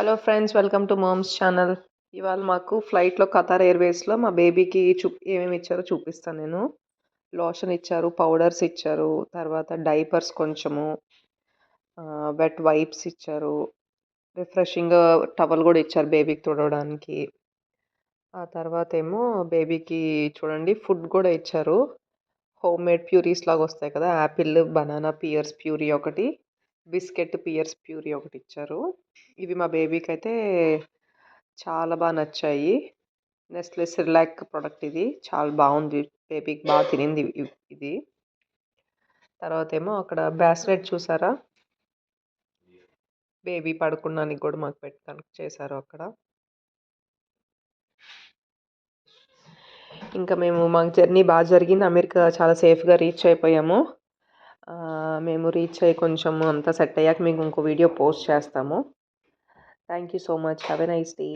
Hello friends welcome to moms channel ఇవాళ మాకు ఫ్లైట్లో ఖతార్ ఎయిర్వేస్లో మా బేబీకి చూ ఏమేమి ఇచ్చారో చూపిస్తాను నేను. లోషన్ ఇచ్చారు పౌడర్స్ ఇచ్చారు తర్వాత డైపర్స్ కొంచెము వెట్ వైప్స్ ఇచ్చారు రిఫ్రెషింగ్ టవల్ కూడా ఇచ్చారు బేబీకి తుడవడానికి. ఆ తర్వాత ఏమో బేబీకి చూడండి ఫుడ్ కూడా ఇచ్చారు. హోమ్ మేడ్ ప్యూరీస్ లాగా వస్తాయి కదా యాపిల్ బనానా పియర్స్ ప్యూరీ ఒకటి. బిస్కెట్ పియర్స్ ప్యూరీ ఒకటి ఇచ్చారు. ఇవి మా బేబీకి అయితే చాలా బాగా నచ్చాయి. నెస్లే సిర్లాక్ ప్రోడక్ట్ ఇది. చాలా బాగుంది. బేబీకి బాగా తినింది ఇది. తర్వాత ఏమో అక్కడ బ్యాస్లెట్ చూసారా? బేబీ పడుకున్నానికి కూడా మాకు పెట్టి కనెక్ట్ చేశారు అక్కడ. ఇంకా మేము మాకు జర్నీ బాగా జరిగింది. అమెరికా చాలా సేఫ్గా రీచ్ అయిపోయాము. మేము రీచ్ అయ్యి కొంచెం అంతా సెట్ అయ్యాక మీకు ఇంకో వీడియో పోస్ట్ చేస్తాము. Thank you so much have a nice day